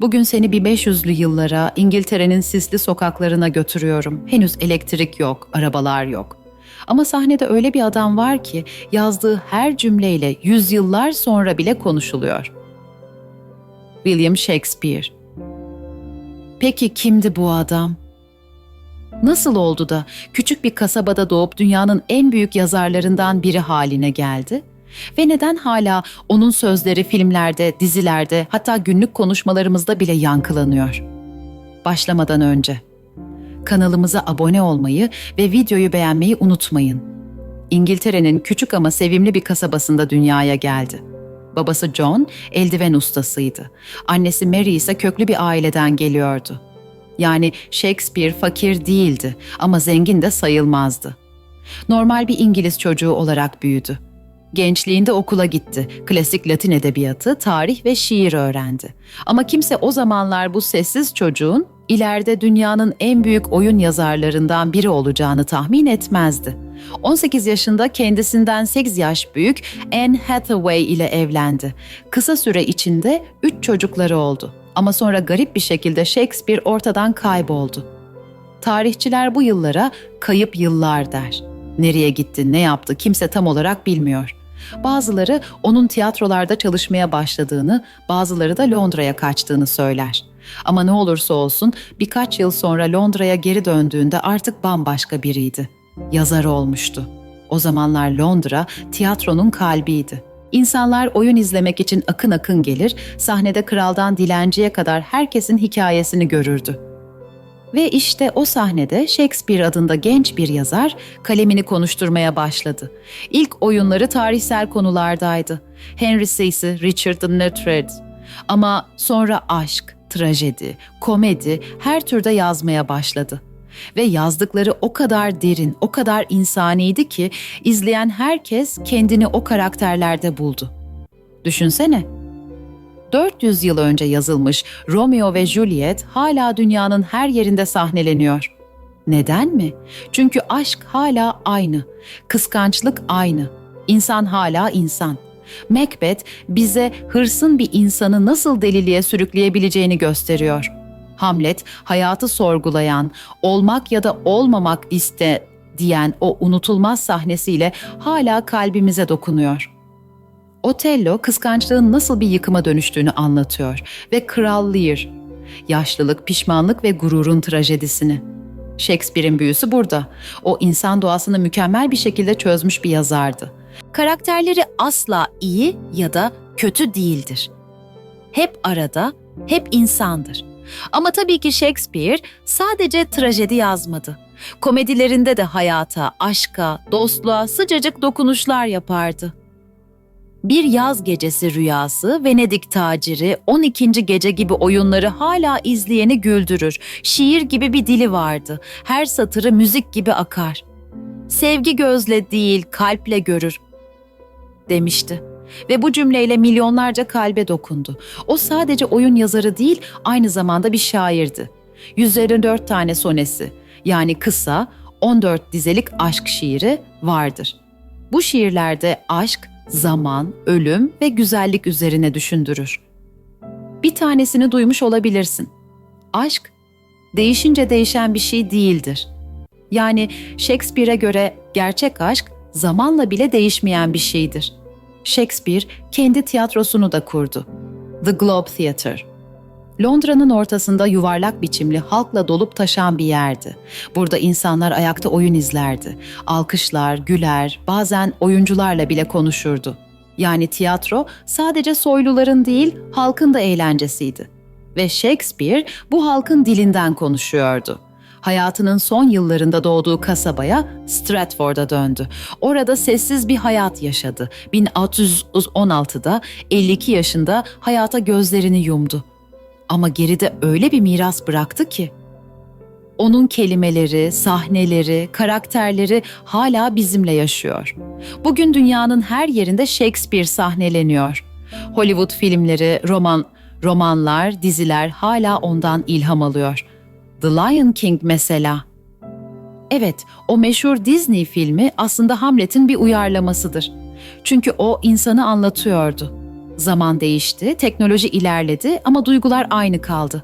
Bugün seni 1500'lü yıllara, İngiltere'nin sisli sokaklarına götürüyorum. Henüz elektrik yok, arabalar yok. Ama sahnede öyle bir adam var ki yazdığı her cümleyle yüzyıllar sonra bile konuşuluyor. William Shakespeare. Peki kimdi bu adam? Nasıl oldu da küçük bir kasabada doğup dünyanın en büyük yazarlarından biri haline geldi? Ve neden hala onun sözleri filmlerde, dizilerde, hatta günlük konuşmalarımızda bile yankılanıyor? Başlamadan önce kanalımıza abone olmayı ve videoyu beğenmeyi unutmayın. İngiltere'nin küçük ama sevimli bir kasabasında dünyaya geldi. Babası John eldiven ustasıydı. Annesi Mary ise köklü bir aileden geliyordu. Yani Shakespeare fakir değildi ama zengin de sayılmazdı. Normal bir İngiliz çocuğu olarak büyüdü. Gençliğinde okula gitti. Klasik Latin edebiyatı, tarih ve şiir öğrendi. Ama kimse o zamanlar bu sessiz çocuğun ileride dünyanın en büyük oyun yazarlarından biri olacağını tahmin etmezdi. 18 yaşında kendisinden 8 yaş büyük Anne Hathaway ile evlendi. Kısa süre içinde 3 çocukları oldu. Ama sonra garip bir şekilde Shakespeare ortadan kayboldu. Tarihçiler bu yıllara kayıp yıllar der. Nereye gitti, ne yaptı kimse tam olarak bilmiyor. Bazıları onun tiyatrolarda çalışmaya başladığını, bazıları da Londra'ya kaçtığını söyler. Ama ne olursa olsun birkaç yıl sonra Londra'ya geri döndüğünde artık bambaşka biriydi. Yazar olmuştu. O zamanlar Londra tiyatronun kalbiydi. İnsanlar oyun izlemek için akın akın gelir, sahnede kraldan dilenciye kadar herkesin hikayesini görürdü. Ve işte o sahnede Shakespeare adında genç bir yazar kalemini konuşturmaya başladı. İlk oyunları tarihsel konulardaydı. Henry Seysi, Richard the Nutred. Ama sonra aşk, trajedi, komedi her türde yazmaya başladı. Ve yazdıkları o kadar derin, o kadar insaniydi ki izleyen herkes kendini o karakterlerde buldu. Düşünsene, 400 yıl önce yazılmış Romeo ve Juliet hala dünyanın her yerinde sahneleniyor. Neden mi? Çünkü aşk hala aynı, kıskançlık aynı, insan hala insan. Macbeth bize hırsın bir insanı nasıl deliliğe sürükleyebileceğini gösteriyor. Hamlet hayatı sorgulayan, olmak ya da olmamak iste diyen o unutulmaz sahnesiyle hala kalbimize dokunuyor.'' Otello kıskançlığın nasıl bir yıkıma dönüştüğünü anlatıyor ve Kral Lear, yaşlılık, pişmanlık ve gururun trajedisini. Shakespeare'in büyüsü burada. O insan doğasını mükemmel bir şekilde çözmüş bir yazardı. Karakterleri asla iyi ya da kötü değildir. Hep arada, hep insandır. Ama tabii ki Shakespeare sadece trajedi yazmadı. Komedilerinde de hayata, aşka, dostluğa sıcacık dokunuşlar yapardı. Bir Yaz Gecesi Rüyası, Venedik Taciri, 12. Gece gibi oyunları hala izleyeni güldürür. Şiir gibi bir dili vardı. Her satırı müzik gibi akar. Sevgi gözle değil, kalple görür demişti. Ve bu cümleyle milyonlarca kalbe dokundu. O sadece oyun yazarı değil, aynı zamanda bir şairdi. 154 tane sonesi, yani kısa 14 dizelik aşk şiiri vardır. Bu şiirlerde aşk, zaman, ölüm ve güzellik üzerine düşündürür. Bir tanesini duymuş olabilirsin. Aşk, değişince değişen bir şey değildir. Yani Shakespeare'e göre gerçek aşk zamanla bile değişmeyen bir şeydir. Shakespeare kendi tiyatrosunu da kurdu. The Globe Theatre. Londra'nın ortasında yuvarlak biçimli halkla dolup taşan bir yerdi. Burada insanlar ayakta oyun izlerdi. Alkışlar, güler, bazen oyuncularla bile konuşurdu. Yani tiyatro sadece soyluların değil, halkın da eğlencesiydi. Ve Shakespeare bu halkın dilinden konuşuyordu. Hayatının son yıllarında doğduğu kasabaya Stratford'a döndü. Orada sessiz bir hayat yaşadı. 1616'da 52 yaşında hayata gözlerini yumdu. Ama geride öyle bir miras bıraktı ki. Onun kelimeleri, sahneleri, karakterleri hala bizimle yaşıyor. Bugün dünyanın her yerinde Shakespeare sahneleniyor. Hollywood filmleri, roman, romanlar, diziler hala ondan ilham alıyor. The Lion King mesela. Evet, o meşhur Disney filmi aslında Hamlet'in bir uyarlamasıdır. Çünkü o insanı anlatıyordu. Zaman değişti, teknoloji ilerledi ama duygular aynı kaldı.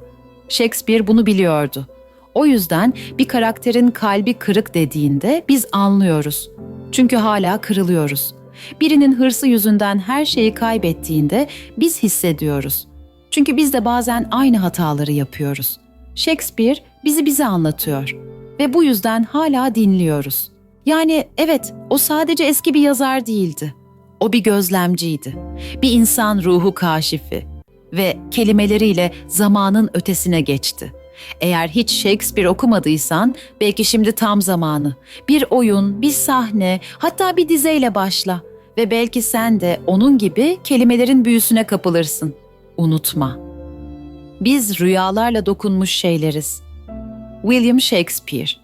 Shakespeare bunu biliyordu. O yüzden bir karakterin kalbi kırık dediğinde biz anlıyoruz. Çünkü hala kırılıyoruz. Birinin hırsı yüzünden her şeyi kaybettiğinde biz hissediyoruz. Çünkü biz de bazen aynı hataları yapıyoruz. Shakespeare bizi bize anlatıyor ve bu yüzden hala dinliyoruz. Yani evet, o sadece eski bir yazar değildi. O bir gözlemciydi. Bir insan ruhu kaşifi ve kelimeleriyle zamanın ötesine geçti. Eğer hiç Shakespeare okumadıysan belki şimdi tam zamanı. Bir oyun, bir sahne, hatta bir dizeyle başla ve belki sen de onun gibi kelimelerin büyüsüne kapılırsın. Unutma. Biz rüyalarla dokunmuş şeyleriz. William Shakespeare